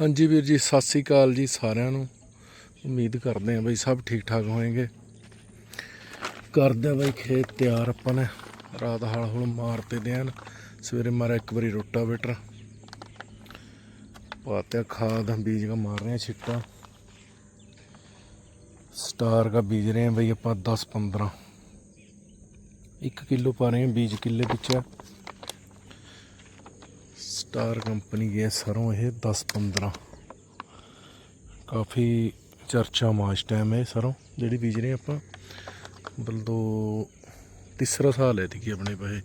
ਹਾਂਜੀ ਵੀਰ ਜੀ, ਸਤਿ ਸ੍ਰੀ ਅਕਾਲ ਜੀ ਸਾਰਿਆਂ ਨੂੰ। ਉਮੀਦ ਕਰਦੇ ਆਂ ਬਈ ਸਭ ਠੀਕ ਠਾਕ ਹੋਣਗੇ। ਕਰਦੇ ਬਈ ਖੇਤ ਤਿਆਰ ਆਪਾਂ ਨੇ। ਰਾਤ ਹਾਲ ਹੁਣ ਮਾਰਤੇ ਦੇਣ। ਸਵੇਰੇ ਮਾਰਿਆ ਇੱਕ ਵਾਰੀ ਰੋਟਾ ਬੇਟਰ ਪਾਤੇ ਖਾਦ, ਬੀਜ ਦਾ ਮਾਰ ਰਹੇ ਆ ਛਿੱਟਾ। ਸਟਾਰ ਦਾ ਬੀਜ ਰਹੇ ਆ ਬਈ ਆਪਾਂ 10 15 1 ਕਿਲੋ ਪਾ ਰਹੇ ਆ ਬੀਜ ਕਿੱਲੇ ਵਿੱਚ। ਸਟਾਰ ਕੰਪਨੀ ਹੈ ਸਰੋਂ ਇਹ 10 15 ਕਾਫੀ ਚਰਚਾ ਮਾਸ ਟਾਈਮ ਹੈ ਇਹ ਸਰੋਂ, ਜਿਹੜੀ ਬੀਜ ਰਹੇ ਆਪਾਂ। ਮਤਲਬ ਦੋ ਤੀਸਰਾ ਸਾਲ ਹੈ ਕਿ ਆਪਣੇ ਪਏ।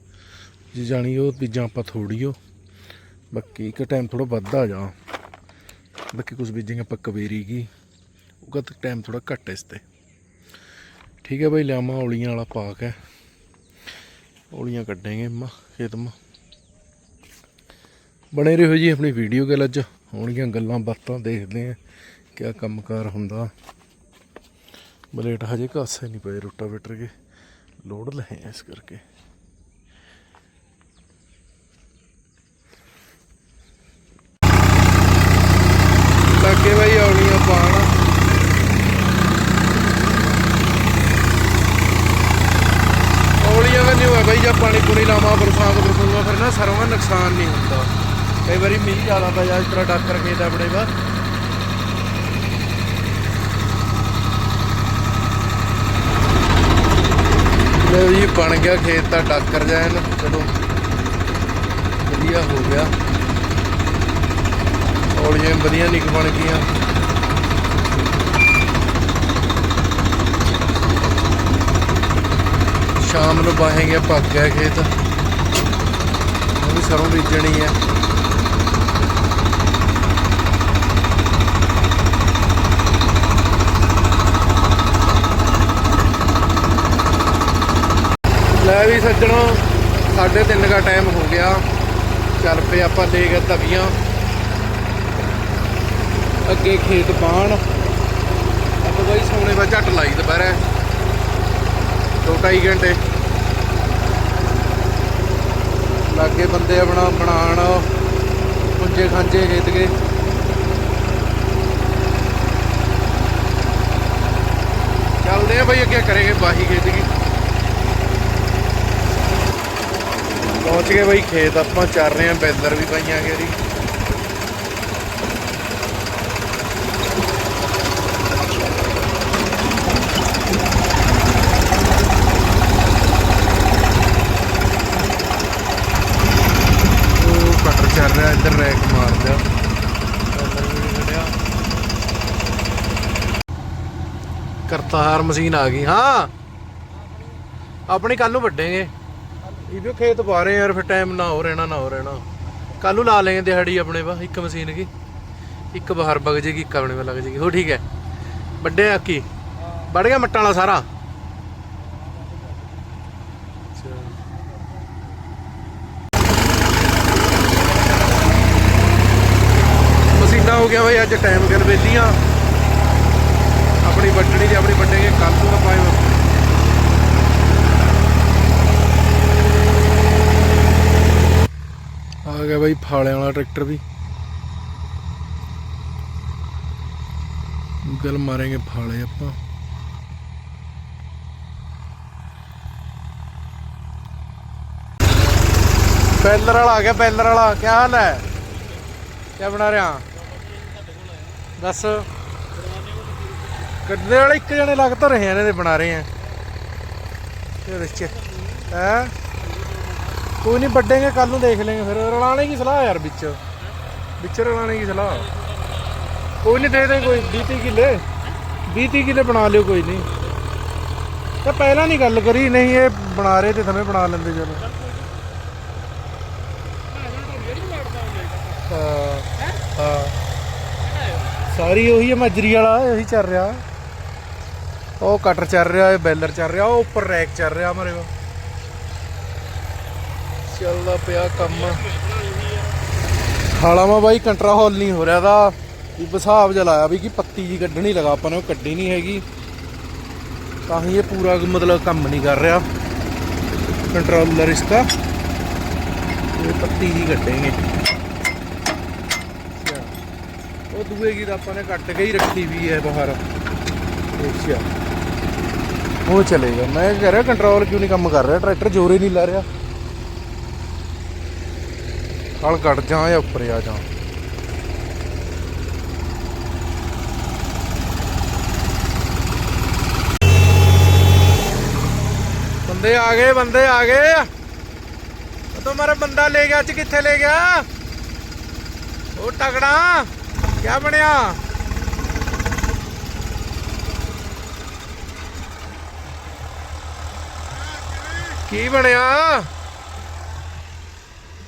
ਜੀ ਜਾਣੀ ਉਹ ਬੀਜਾਂ ਆਪਾਂ ਥੋੜੀ ਹੋ ਬਾਕੀ ਇੱਕ ਟਾਈਮ ਥੋੜਾ ਵੱਧ ਆ ਜਾ। ਬਾਕੀ ਕੁਝ ਬੀਜਾਂਗੇ ਆਪਾਂ ਕਵੇਰੀ ਕੀ। ਉਹਦਾ ਟਾਈਮ ਥੋੜਾ ਘੱਟ ਇਸ ਤੇ। ਠੀਕ ਹੈ ਭਾਈ ਲਿਆਵਾਂ, ਔਲੀਆਂ ਵਾਲਾ ਪਾਕ ਹੈ। ਔਲੀਆਂ ਕੱਢਾਂਗੇ, ਮਾ, ਖੇਤ ਮਾ। ਬਣੇ ਰਹੋ ਜੀ ਆਪਣੀ ਵੀਡੀਓ ਗੱਲ ਅੱਜ। ਹੋਣਗੀਆਂ ਗੱਲਾਂ ਬਾਤਾਂ, ਦੇਖਦੇ ਆਂ ਕਿਆ ਕੰਮਕਾਰ ਹੁੰਦਾ। ਬਲੇਟ ਹਜੇ ਕਾਸੇ ਨਹੀਂ ਪਏ ਰੋਟਾ ਵੇਟਰ ਕੇ। ਲੋਡ ਲਏ ਇਸ ਕਰਕੇ। ਲੱਗੇ ਬਾਈ ਆਉਣੀਆਂ ਪਾਣ। ਔਲੀਆਂ ਦਾ ਨਹੀਂ ਹੋਇਆ ਬਾਈ, ਜਾਂ ਪਾਣੀ ਪੂਰੀ ਲਾਵਾਂ ਬਰਸਾਤ ਬਰਸੂਗਾ ਫਿਰ ਨਾ ਸਰੋਂ ਦਾ ਨੁਕਸਾਨ ਨਹੀਂ ਹੁੰਦਾ। ਕਈ ਵਾਰੀ ਮੀਂਹ ਜ਼ਿਆਦਾ ਪੈ ਜਾ ਇਸ ਤਰ੍ਹਾਂ ਡਾਕਰ ਖੇਤ ਆਪਣੇ ਵਾ ਲੈ ਜੀ, ਬਣ ਗਿਆ ਖੇਤ ਦਾ ਡਾਕਰ ਜਾਣ ਚਲੋ, ਵਧੀਆ ਹੋ ਗਿਆ। ਔਲੀਆਂ ਵਧੀਆ ਨਿਕ ਬਣ ਗਈਆਂ। ਸ਼ਾਮ ਨੂੰ ਬਾਹੇਂਗੇ ਪੱਕ ਗਿਆ ਖੇਤ। ਉਹ ਵੀ ਸਰੋਂ ਬੀਜਣੀ ਹੈ। ਲੈ ਵੀ ਸੱਜਣੋ, ਸਾਢੇ ਤਿੰਨ ਦਾ ਟਾਈਮ ਹੋ ਗਿਆ। ਚੱਲ ਪਏ ਆਪਾਂ ਲੈ ਗਏ ਤਵੀਆਂ। ਅੱਗੇ ਖੇਤ ਬਾਣ। ਆਪਾਂ ਬਾਈ ਸੋਨੇ ਦਾ ਝੱਟ ਲਾਈ ਦੁਪਹਿਰੇ। ਦੋ ਢਾਈ ਘੰਟੇ। ਲਾਗੇ ਬੰਦੇ ਆਪਣਾ ਬਣਾਣ ਪੁੰਜੇ ਖਾਂਜੇ ਖੇਤ ਕੇ ਚੱਲਦੇ ਆ ਬਈ ਅੱਗੇ ਕਰੇਗੇ ਬਾਹੀ ਖੇਤ ਕੀ ਪਹੁੰਚ ਗਏ ਬਈ, ਖੇਤ ਆਪਾਂ ਚੱਲ ਰਹੇ ਆ ਬੈਲਰ ਵੀ ਪਾਈਆਂ ਗੇਰੀ ਉਹ ਕਟਰ ਚੱਲ ਰਿਹਾ, ਇੱਧਰ ਰੈਕ ਮਾਰਦਾ ਕਰਤਾਰ ਮਸ਼ੀਨ ਆ ਗਈ, ਹਾਂ। ਆਪਣੀ ਕੱਲ ਨੂੰ ਵੱਡੇਗੇ। ਇਹ ਵੀ ਖੇਤ ਪਾ ਰਹੇ ਯਾਰ, ਫਿਰ ਟਾਈਮ ਨਾ ਹੋ ਰਹਿਣਾ, ਨਾ ਹੋ ਰਹਿਣਾ। ਕੱਲ ਨੂੰ ਲਾ ਲੈਂਗੇ ਦਿਹਾੜੀ ਆਪਣੇ ਵਾ, ਇੱਕ ਮਸ਼ੀਨ ਕੀ? ਇੱਕ ਬਾਹਰ ਵਗ ਜੇਗੀ, ਇੱਕ ਆਪਣੇ ਵਾ ਲੱਗ ਜੇਗੀ। ਹੋ ਠੀਕ ਹੈ? ਵੱਡੇ ਆ ਕੀ? ਵੜ ਗਿਆ ਮੱਟਾਂ ਵਾਲਾ ਸਾਰਾ? ਮਸ਼ੀਨਾ ਹੋ ਗਿਆ ਬਈ, ਅੱਜ ਟਾਈਮ ਗੱਲ ਵੇਲੀਆਂ। ਆਪਣੀ ਵੱਢਣੀ ਤੇ ਆਪਣੀ ਵੱਡੇਗੇ ਕੱਲ ਨੂੰ ਪਾਏ ਆ ਗਿਆ ਬਾਈ ਫਾਲਿਆਂ ਵਾਲਾ ਟਰੈਕਟਰ ਵੀ। ਗੱਲ ਮਾਰਾਂਗੇ ਫਾਲੇ ਆਪਾਂ। ਬੈਲਰ ਵਾਲਾ ਆ ਗਿਆ, ਬੈਲਰ ਵਾਲਾ। ਕੀ ਹਾਲ ਹੈ? ਕੀ ਬਣਾ ਰਿਹਾ? ਦੱਸ। ਗੱਡੇ ਵਾਲੇ ਇੱਕ ਜਣੇ ਲੱਗ ਤਾਂ ਰਹੇ ਆ ਇਹਦੇ ਬਣਾ ਰਹੇ ਆ। ਇਹ ਵਿੱਚ ਹੈ? ਕੋਈ ਨਹੀਂ ਵੱਡੇਗੇ ਕੱਲ ਨੂੰ ਦੇਖ ਲੈਂਗੇ ਫਿਰ। ਰਲਾਣੇ ਕੀ ਸਲਾਹ ਯਾਰ ਵਿੱਚ? ਵਿੱਚ ਰਲਾਣੇ ਕੀ ਸਲਾਹ? ਕੋਈ ਨਹੀਂ ਦੇ ਦੇ ਕੋਈ। 20 30 ਕਿੱਲੇ। 20 30 ਕਿੱਲੇ ਬਣਾ ਲਿਓ, ਕੋਈ ਨਹੀਂ। ਤਾਂ ਪਹਿਲਾਂ ਨਹੀਂ ਗੱਲ ਕਰੀ, ਨਹੀਂ ਇਹ ਬਣਾ ਰਹੇ ਤੇ ਸਮੇਂ ਬਣਾ ਲੈਂਦੇ ਚਲੋ। ਹਾਂ ਹਾਂ। ਸਾਰੀ ਉਹੀ ਹੈ, ਮਜਰੀ ਵਾਲਾ ਉਹੀ ਚੱਲ ਰਿਹਾ। ਉਹ ਕਟਰ ਚੱਲ ਰਿਹਾ, ਇਹ ਬੈਲਰ ਚੱਲ ਰਿਹਾ, ਉਹ ਉੱਪਰ ਰੈਕ ਚੱਲ ਰਿਹਾ, ਮਾਰੇ ਕੋ ਚੱਲਦਾ ਪਿਆ ਕੰਮ। ਹਾਲਾਮਾ ਬਾਈ ਕੰਟਰੋਲ ਨਹੀਂ ਹੋ ਰਿਹਾ ਦਾ। ਵੀ ਹਿਸਾਬ ਜਿਹਾ ਲਾਇਆ ਵੀ ਕਿ ਪੱਤੀ ਜੀ ਕੱਢਣੀ ਲਗਾ, ਆਪਾਂ ਨੇ ਉਹ ਕੱਢੀ ਨਹੀਂ ਹੈਗੀ। ਤਾਂ ਹੀ ਇਹ ਪੂਰਾ ਮਤਲਬ ਕੰਮ ਨਹੀਂ ਕਰ ਰਿਹਾ। ਕੰਟਰੋਲਰ ਇਸਕਾ ਇਹ ਪੱਤੀ ਜੀ ਕੱਢेंगे ਉਹ ਦੂਏ ਕੀ ਤਾਂ ਆਪਾਂ ਨੇ ਕੱਟ ਕੇ ਹੀ ਰੱਖੀ ਵੀ ਹੈ ਬਾਹਰ। ਅੱਛਾ। ਉਹ ਚਲੇਗਾ ਮੈਂ ਕਹਿ ਰਿਹਾ ਕੰਟਰੋਲ ਕਿਉਂ ਨਹੀਂ ਕੰਮ ਕਰ ਰਿਹਾ? ਟਰੈਕਟਰ ਜੋਰੇ ਹੀ ਨਹੀਂ ਲਾ ਰਿਹਾ। ਹਲ ਕੱਟ ਜਾ ਜਾਂ ਉੱਪਰ ਆ ਜਾ ਬੰਦੇ ਆ ਗਏ, ਬੰਦੇ ਆ ਗਏ। ਉਹ ਤਾਂ ਬੰਦਾ ਲੈ ਗਿਆ, ਅੱਜ ਕਿੱਥੇ ਲੈ ਗਿਆ? ਉਹ ਤਗੜਾ, ਕਿਆ ਬਣਿਆ? ਕੀ ਬਣਿਆ?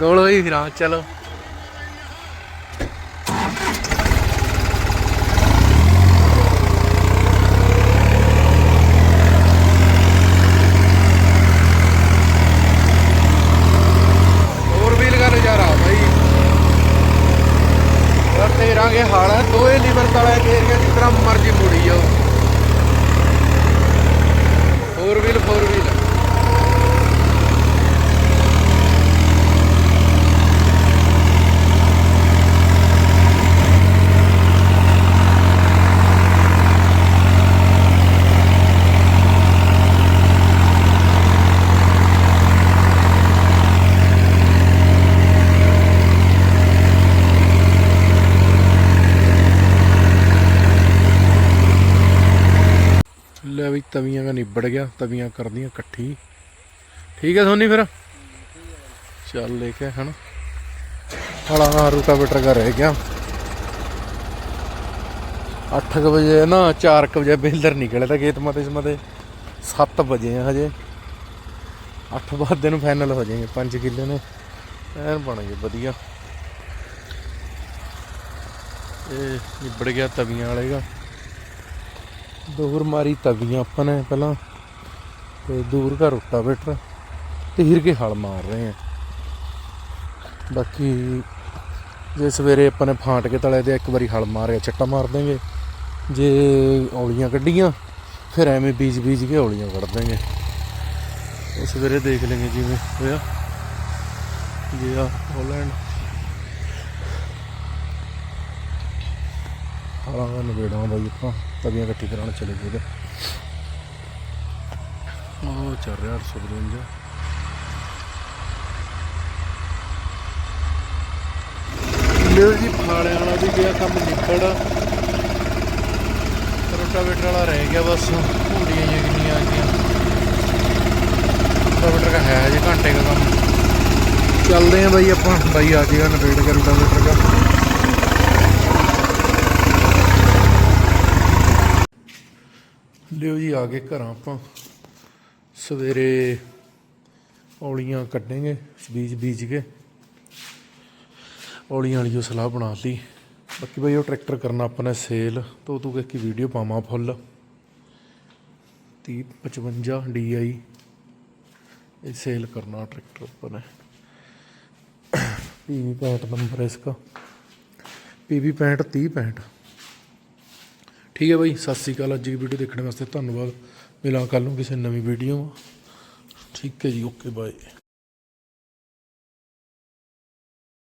ਗੋਲ ਹੋਈ ਫਿਰਾਂ ਚਲੋ। ਹੋਰ ਵੀਲ ਦਾ ਨਜ਼ਾਰਾ ਬਾਈ। ਤੇਰਾ ਹਾਲ ਹੈ ਦੋਏ ਲੀਵਰ ਤਲੇ ਤੇਰੀਆਂ ਜਿਸ ਤਰ੍ਹਾਂ ਮਰਜ਼ੀ ਮੁੜੀ ਜਾਓ। ਫੋਰ ਵੀਲ ਫੋਰ ਵੀਲ ਲੈ ਵੀ ਤਵੀਆਂ ਦਾ ਨਿਬੜ ਗਿਆ, ਤਵੀਆਂ ਕਰਦੀਆਂ ਇਕੱਠੀ। ਠੀਕ ਹੈ ਸੋਨੀ ਫਿਰ? ਚੱਲ ਲੈ ਕੇ ਹਣ ਹਲਾ ਰੂਟਾਵੇਟਰ ਦਾ ਰਹਿ ਗਿਆ। 8 ਵਜੇ ਨਾ 4 ਵਜੇ ਬੇਲਰ ਨਿਕਲੇ ਤਾਂ ਗੇਤ ਮਤੇ ਸਮਤੇ 7 ਵਜੇ ਆ ਹਜੇ। 8 ਵਜੇ ਨੂੰ ਫਾਈਨਲ ਹੋ ਜਾਏਗੇ 5 ਕਿੱਲੇ ਨੇ। ਐਨ ਬਣ ਵਧੀਆ। ਇਹ ਨਿਬੜ ਗਿਆ ਤਵੀਆਂ ਵਾਲੇਗਾ ਦੂਰ ਮਾਰੀ ਤਵੀਆਂ ਆਪਾਂ ਨੇ ਪਹਿਲਾਂ ਤੇ ਦੂਰ ਘਰ ਦਾ ਰੋਟਾਵੇਟਰ ਤੀਰ ਕੇ ਹਲ ਮਾਰ ਰਹੇ ਆ। ਬਾਕੀ ਜੇ ਸਵੇਰੇ ਆਪਾਂ ਨੇ ਫਾਂਟ ਕੇ ਤਲੇ ਦੇ ਇੱਕ ਵਾਰੀ ਹਲ ਮਾਰਿਆ ਚੱਟਾ ਮਾਰ ਦੇਂਗੇ ਜੇ ਔਲੀਆਂ ਕੱਢੀਆਂ, ਫਿਰ ਐਵੇਂ ਬੀਜ ਬੀਜ ਕੇ ਔਲੀਆਂ ਕੱਢ ਦੇਗੇ ਸਵੇਰੇ ਦੇਖ ਲੈਂਗੇ ਜਿਵੇਂ ਹੋਇਆ। ਜੇ ਆ ਹਾਲੈਂਡ ਹਾਲਾਂ ਨਵੇੜਾਂ ਬਾਈ ਆਪਾਂ ਤਵੀਆਂ ਇਕੱਠੀ ਕਰਾਉਣ ਚਲੇ ਗਏ ਤੇ ਉਹ ਚੱਲ ਰਿਹਾ 852 ਲਿਓ ਜੀ, ਫਾੜਿਆਂ ਵਾਲਾ ਵੀ ਗਿਆ, ਕੰਮ ਨਿਕੜ। ਰੋਟਾਵੇਟਰ ਵਾਲਾ ਰਹਿ ਗਿਆ ਬਸ ਘੂੜੀਆਂ ਜਿਹੀਆਂ ਕਿੰਨੀਆਂ ਆ ਗਈਆਂ। ਰੋਟਾਵੇਟਰ ਦਾ ਹੈ ਜੇ ਘੰਟੇ ਦਾ ਕੰਮ। ਚੱਲਦੇ ਆ ਬਾਈ ਆਪਾਂ, ਬਾਈ ਆ ਜਾਏਗਾ, ਨਵੇੜ ਕੇ ਰੋਟਾਵੇਟਰ ਦਾ। ਲਿਓ ਜੀ, ਆ ਕੇ ਘਰਾਂ ਆਪਾਂ ਸਵੇਰੇ ਔਲੀਆਂ ਕੱਢਾਂਗੇ, ਬੀਜ ਬੀਜ ਕੇ। ਔਲੀਆਂ ਵਾਲੀ ਜੋ ਸਲਾਹ ਬਣਾਤੀ। ਬਾਕੀ ਬਈ ਉਹ ਟਰੈਕਟਰ ਕਰਨਾ ਆਪਾਂ ਨੇ ਸੇਲ, ਤੋ ਤੂੰ ਕਿ ਵੀਡੀਓ ਪਾਵਾਂ ਫੁੱਲ। 30 55 DI ਇਹ ਸੇਲ ਕਰਨਾ ਟਰੈਕਟਰ ਉੱਪਰ ਨੇ। ਪੀਵੀ 65 ਨੰਬਰ ਹੈ ਇਸਕਾ। ਪੀਵੀ 65 30 65 ਠੀਕ ਹੈ ਬਾਈ, ਸਤਿ ਸ੍ਰੀ ਅਕਾਲ। ਅੱਜ ਦੀ ਵੀਡੀਓ ਦੇਖਣ ਵਾਸਤੇ ਧੰਨਵਾਦ। ਮਿਲਾਂ ਕੱਲ ਨੂੰ ਕਿਸੇ ਨਵੀਂ ਵੀਡੀਓ ਠੀਕ ਹੈ ਜੀ ਓਕੇ ਬਾਏ